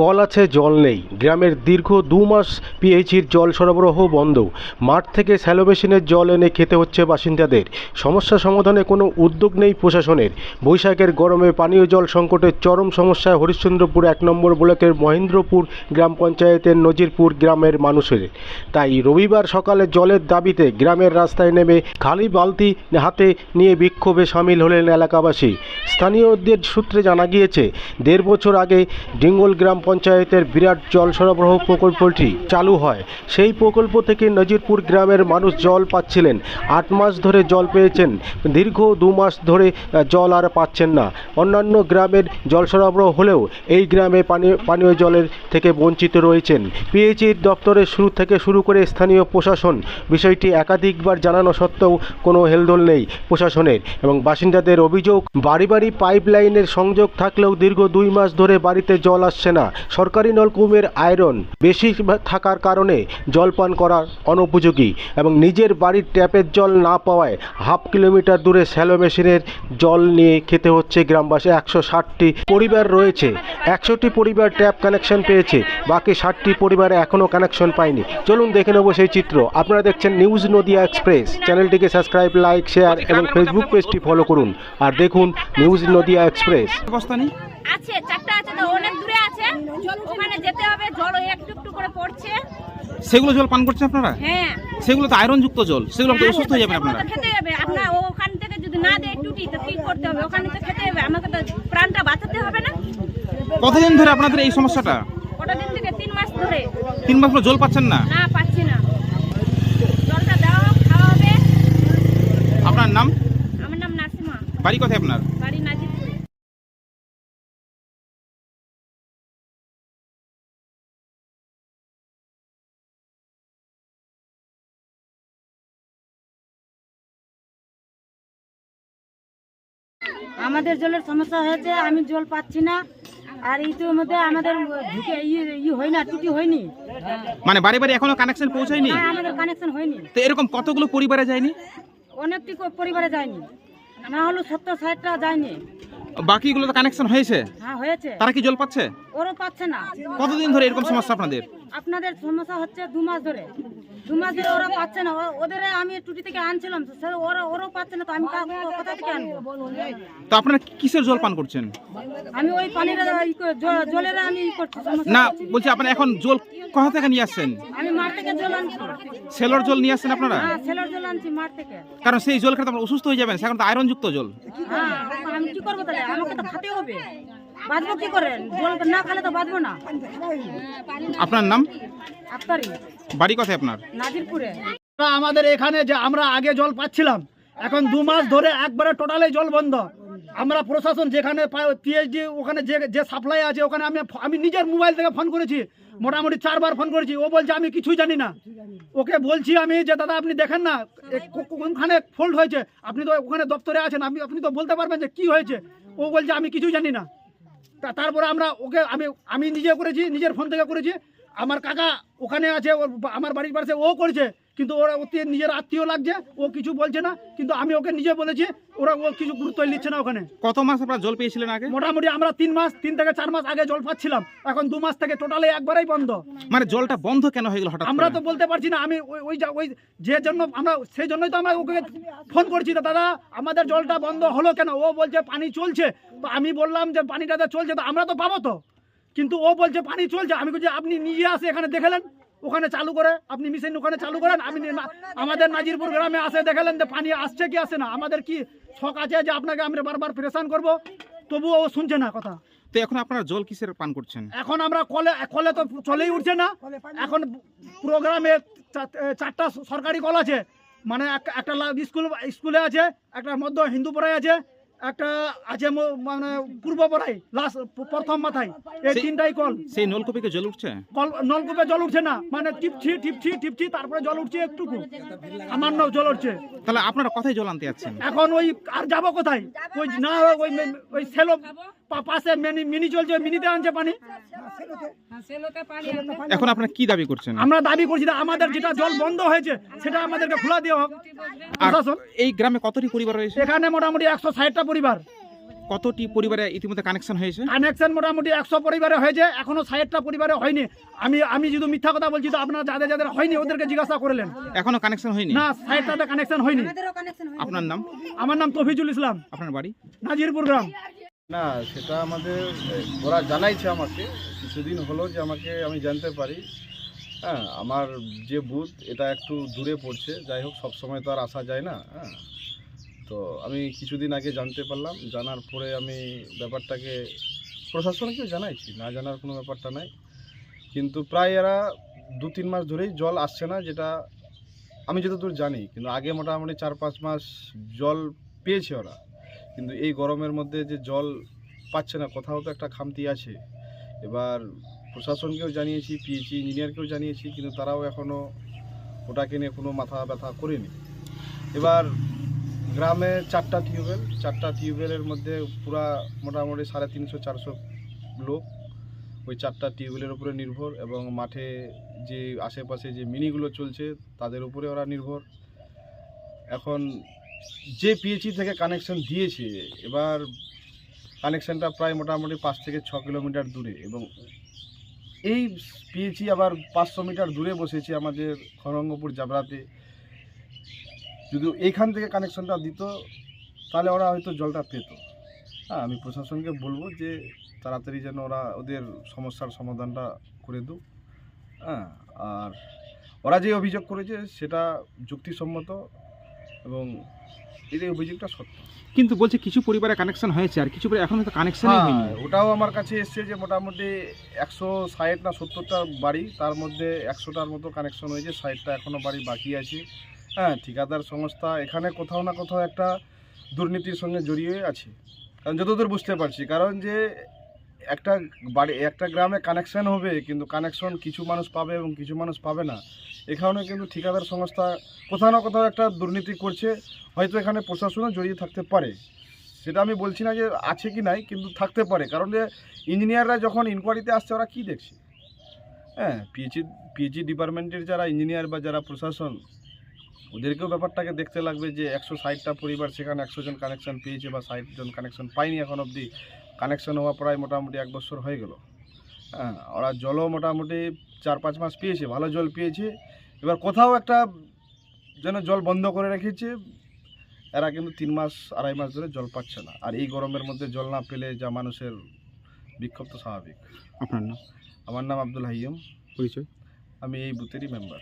Call আছে, জল নেই। গ্রামের দীর্ঘ দু মাস পিএইচির জল সরবরাহ বন্ধ। মাঠ থেকে স্যালো মেশিনের জল এনে খেতে হচ্ছে বাসিন্দাদের। সমস্যা সমাধানে কোনো উদ্যোগ নেই প্রশাসনের। বৈশাখের গরমে পানীয় জল সংকটের চরম সমস্যায় হরিশ্চন্দ্রপুর এক নম্বর ব্লকের মহেন্দ্রপুর গ্রাম পঞ্চায়েতের নজিরপুর গ্রামের মানুষের। তাই রবিবার সকালে জলের দাবিতে গ্রামের রাস্তায় নেমে খালি বালতি হাতে নিয়ে বিক্ষোভে সামিল হলেন এলাকাবাসী। স্থানীয়দের সূত্রে জানা গিয়েছে, দেড় বছর আগে ডিঙ্গল গ্রাম পঞ্চায়েতের বিরাট জল সরবরাহ প্রকল্পটি চালু হয়। সেই প্রকল্প থেকে নজিরপুর গ্রামের মানুষ জল পাচ্ছিলেন। আট মাস ধরে জল পেয়েছেন। দীর্ঘ দু মাস ধরে জল আর পাচ্ছেন না। অন্যান্য গ্রামের জল সরবরাহ হলেও এই গ্রামে পানীয় পানীয় জলের থেকে বঞ্চিত রয়েছেন। পিএইচির দপ্তরের শুরু থেকে শুরু করে স্থানীয় প্রশাসন। বিষয়টি একাধিকবার জানানো সত্ত্বেও কোনো হেলদোল নেই প্রশাসনের। এবং বাসিন্দাদের অভিযোগ, বাড়ি বাড়ি পাইপ লাইনের সংযোগ থাকলেও দীর্ঘ দুই মাস ধরে বাড়িতে জল আসছে না। সরকারি নলকূপের আয়রন বেশি থাকার কারণে জল পান করার অনুপযোগী এবং নিজের বাড়ির ট্যাপের জল না পাওয়ায় হাফ কিলোমিটার দূরে স্যালো মেশিনের জল নিয়ে খেতে হচ্ছে গ্রামবাসী। একশো ষাটটি পরিবার রয়েছে। একশোটি পরিবার ট্যাপ কানেকশন পেয়েছে। বাকি ষাটটি পরিবারে এখনও কানেকশন পায়নি। চলুন দেখে নেব সেই চিত্র। আপনারা দেখছেন নিউজ নদিয়া এক্সপ্রেস। চ্যানেলটিকে সাবস্ক্রাইব লাইক শেয়ার এবং ফেসবুক পেজটি ফলো করুন। আর দেখুন নিউজ নদিয়া এক্সপ্রেস। আছে চারটা আছে তো অনেক দূরে আছে ওখানে যেতে হবে জল একটু একটু করে পড়ছে। সেগুলো জল পান করছেন আপনারা? হ্যাঁ। সেগুলো তো আয়রন যুক্ত জল সেগুলো তো অসুস্থ হয়ে যাবেন সেগুলো আপনারা। খেতে হবে। আপনার ওখান থেকে যদি না দেয় টুটি তো কি করতে হবে। ওখানে তো খেতে হবে। আমাকে তো প্রাণটা বাঁচাতে হবে না। কতদিন ধরে আপনাদের এই সমস্যাটা? কটা দিন থেকে? তিন মাস ধরে। তিন মাস ধরে জল পাচ্ছেন না? না পাচ্ছি না। জলটা দাও হোক খাওয়া হবে। আপনার নাম? আমার নাম নাসিমা। বাড়ি কোথায় আপনার? আমাদের জলের সমস্যা হয়েছে আমি জল পাচ্ছি না। আর ইতির মধ্যে আমাদের ঢুকে ই- ই হয় না টুটি হয়নি। মানে বাড়ি বাড়ি এখনও কানেকশন পৌঁছায়নি? হ্যাঁ, আমাদের কানেকশন হয়নি। তো এরকম কতগুলো পরিবারে যায়নি? অনেকটি পরিবারে যায়নি। না হলো সত্তর ষাটটা যায়নি। বাকিগুলো তো কানেকশন হয়েছে? হ্যাঁ হয়েছে। তারা কি জল পাচ্ছে? ওরও পাচ্ছে না। কতদিন ধরে এরকম সমস্যা আপনাদের? আপনাদের সমস্যা হচ্ছে দু মাস ধরে। দু মাস ধরে ওরা পাচ্ছে না। ওদের আমি টুটি থেকে আনছিলাম তো। সে- ওরা ওরাও পাচ্ছে না তো। আমি কা- কোথা থেকে আনব? তো আপনারা কিসের জল পান করছেন? আমি ওই পানির ই করে- জ- জলের আমি ই করছি সমস্যা না বলছি আপনারা এখন জল কোথা থেকে নিয়ে আসছেন? আমি মাঠ থেকে জল আনছি। সেলর জল নিয়ে আসছেন আপনারা? হ্যাঁ ছেলের জল আনছি মাঠ থেকে। কারণ সেই জল খেতে আপনারা অসুস্থ হয়ে যাবেন সেখানে তো আয়রন যুক্ত জল। হ্যাঁ আমি কি করব তাহলে? আমাকে তো খেতে হবে। বাঁচবো কি করে? জল না খেলে তো বাঁচবো না। আপনার নাম? আফতারি। বাড়ি কোথায় আপনার? নাজিরপুরে। আমাদের এখানে যে আমরা আগে জল পাচ্ছিলাম এখন দু মাস ধরে একবারে টোটালে জল বন্ধ। আমরা প্রশাসন যেখানে পিএইচডি ওখানে যে যে সাপ্লাই আছে ওখানে আমি আমি নিজের মোবাইল থেকে ফোন করেছি। মোটামুটি চারবার ফোন করেছি। ও বলছে আমি কিছুই জানি না। ওকে বলছি আমি যে দাদা আপনি দেখেন না কোনখানে ফোল্ড হয়েছে? আপনি তো ওখানে দপ্তরে আছেন। আপনি আপনি তো বলতে পারবেন যে কি হয়েছে? ও বলছে আমি কিছুই জানি না। তারপরে আমরা ওকে আমি আমি নিজে করেছি, নিজের ফোন থেকে করেছি। আমার কাকা ওখানে আছে, ওর আমার বাড়ির পাশে ও করেছে। কিন্তু ওরা ওতে নিজের আত্মীয় লাগছে ও কিছু বলছে না কিন্তু আমি ওকে নিজে বলেছি ওরা ও কিছু গুরুত্ব নিচ্ছে না ওখানে। কত মাস আপনারা জল পেয়েছিলেন আগে? মোটামুটি আমরা তিন মাস তিন থেকে চার মাস আগে জল পাচ্ছিলাম এখন দু মাস থেকে টোটালে একবারেই বন্ধ। মানে জলটা বন্ধ কেন হয়ে গেল হঠাৎ আমরা তো বলতে পারছি না আমি ওই ওই যা- ওই যে জন্য আমরা সেই জন্যই তো আমরা ওকে ফোন করছি দাদা আমাদের জলটা বন্ধ হলো কেন? ও বলছে পানি চলছে। তো আমি বললাম যে পানিটা চলছে তো আমরা তো পাবো তো। কিন্তু ও বলছে পানি চলছে। আমি বলছি আপনি নিজে আসে এখানে দেখালেন ওখানে চালু করে আপনি মিশন ওখানে চালু করেন আমি আমাদের নাজিরপুর গ্রামে আসে দেখালেন যে পানি আসছে কি আসে না। আমাদের কি শখ আছে যে আপনাকে আমরা বারবার প্রেশান করব? তবুও ও শুনছে না কথা। তো এখন আপনারা জল কিসের পান করছেন? এখন আমরা কলে কলে তো চলেই উঠছে না। এখন প্রোগ্রামে চারটা সরকারি কল আছে। মানে এক- একটা স্কুল স্কুলে আছে একটা মধ্য হিন্দু পড়ায় আছে। একটা আছে মানে পূর্ব পড়াই লাস্ট প্রথম মাথায় এই তিনটাই কল। সেই নলকূপে জল উঠছে? কল নলকূপে জল উঠছে না মানে টিপছি টিপছি টিপছি তারপরে জল উঠছে একটুকু। নাও জল উঠছে। তাহলে আপনারা কোথায় জল আনতে যাচ্ছেন? এখন ওই আর যাব কোথায়? ওই না ওই ওই সেলো পাশে মিনি মিনি চলছে মিনিতে আনছে পানি। এখন আপনারা কি দাবি করছেন? আমরা দাবি করছি যে আমাদের যেটা জল বন্ধ হয়েছে সেটা আমাদেরকে খোলা দেওয়া হোক। প্রশাসন। এই গ্রামে কতটি পরিবার রয়েছে? এখানে মোটামুটি একশো ষাটটা পরিবার। কতটি পরিবারে ইতিমধ্যে কানেকশন হয়েছে? কানেকশন মোটামুটি একশো পরিবারে হয়েছে এখনও ষাটটা পরিবারে হয়নি। আমি আমি যদি মিথ্যা কথা বলছি তো আপনারা যাদের যাদের হয়নি ওদেরকে জিজ্ঞাসা করলেন এখনও কানেকশন হয়নি? না ষাটটাতে কানেকশন হয়নি। আপনার নাম? আমার নাম তফিজুল ইসলাম। আপনার বাড়ি? নাজিরপুর গ্রাম। না, সেটা আমাদের ওরা জানাইছে আমাকে, কিছুদিন হলো যে আমাকে আমি জানতে পারি। হ্যাঁ আমার যে বুথ, এটা একটু দূরে পড়ছে, যাই হোক সবসময় তো আর আসা যায় না হ্যাঁ। তো আমি কিছুদিন আগে জানতে পারলাম, জানার পরে আমি ব্যাপারটাকে, প্রশাসনকেও জানাইছি, না জানার কোনো ব্যাপারটা নাই। কিন্তু প্রায় এরা দু তিন মাস ধরেই জল আসছে না, যেটা আমি যতদূর জানি, কিন্তু আগে মোটামুটি চার পাঁচ মাস জল পেয়েছে ওরা। কিন্তু এই গরমের মধ্যে যে জল পাচ্ছে না, কোথাও তো একটা খামতি আছে। এবার প্রশাসনকেও জানিয়েছি পিএইচি ইঞ্জিনিয়ারকেও জানিয়েছি, কিন্তু তারাও এখনও ওটাকে নিয়ে কোনো মাথা ব্যথা করেনি। এবার গ্রামে চারটা টিউবওয়েল, চারটা টিউবওয়েলের মধ্যে পুরা মোটামুটি সাড়ে তিনশো, চারশো লোক ওই চারটা টিউবওয়েলের উপরে নির্ভর এবং মাঠে যে আশেপাশে যে মিনিগুলো চলছে, তাদের উপরে ওরা নির্ভর। এখন যে পিএইচি থেকে কানেকশন দিয়েছে, এবার কানেকশনটা প্রায় মোটামুটি পাঁচ থেকে ছ কিলোমিটার দূরে এবং এই পিএইচি আবার পাঁচশো মিটার দূরে বসেছে আমাদের খড়ঙ্গপুর জাবরাতে যদি এইখান থেকে কানেকশনটা দিত, তাহলে ওরা হয়তো জলটা পেত। হ্যাঁ আমি প্রশাসনকে বলব যে তাড়াতাড়ি যেন ওরা ওদের সমস্যার সমাধানটা করে দিক। হ্যাঁ আর ওরা যে অভিযোগ করেছে, সেটা যুক্তিসম্মত। এবং এই অভিযোগটা সত্য। কিন্তু বলছে কিছু পরিবারে কানেকশন হয়েছে আর কিছু পরিবার এখনও তো কানেকশনই হয়নি। হ্যাঁ ওটাও আমার কাছে এসছে যে মোটামুটি একশো ষাট না সত্তরটা বাড়ি তার মধ্যে একশোটার মতো কানেকশন হয়েছে ষাটটা এখনও বাড়ি বাকি আছে। হ্যাঁ ঠিকাদার সংস্থা এখানে কোথাও না কোথাও একটা দুর্নীতির সঙ্গে জড়িয়ে আছে। কারণ যতদূর বুঝতে পারছি কারণ যে একটা বাড়ি, একটা গ্রামে কানেকশন হবে, কিন্তু কানেকশন কিছু মানুষ পাবে এবং কিছু মানুষ পাবে না। এখানে কিন্তু ঠিকাদার সংস্থা কোথাও না কোথাও একটা দুর্নীতি করছে, হয়তো এখানে প্রশাসনও জড়িয়ে থাকতে পারে। সেটা আমি বলছি না যে আছে কি নাই, কিন্তু থাকতে পারে। কারণ যে ইঞ্জিনিয়াররা যখন ইনকোয়ারিতে আসছে, ওরা কী দেখছে? হ্যাঁ পিএইচি পিএইচি ডিপার্টমেন্টের যারা ইঞ্জিনিয়ার বা যারা প্রশাসন, ওদেরকেও ব্যাপারটাকে দেখতে লাগবে যে একশো ষাটটা পরিবার, সেখানে একশো জন কানেকশন পেয়েছে বা ষাট জন কানেকশন পায়নি এখন অবধি। কানেকশন হওয়া প্রায় মোটামুটি এক বছর হয়ে গেল। হ্যাঁ ওরা জলও মোটামুটি চার পাঁচ মাস পেয়েছে ভালো জল পেয়েছে। এবার কোথাও একটা যেন জল বন্ধ করে রেখেছে এরা কিন্তু তিন মাস আড়াই মাস ধরে জল পাচ্ছে না। আর এই গরমের মধ্যে জল না পেলে যা মানুষের বিক্ষোভ তো স্বাভাবিক। আপনার নাম? আমার নাম আব্দুল হাইম পরিচয়? আমি এই বুথেরই মেম্বার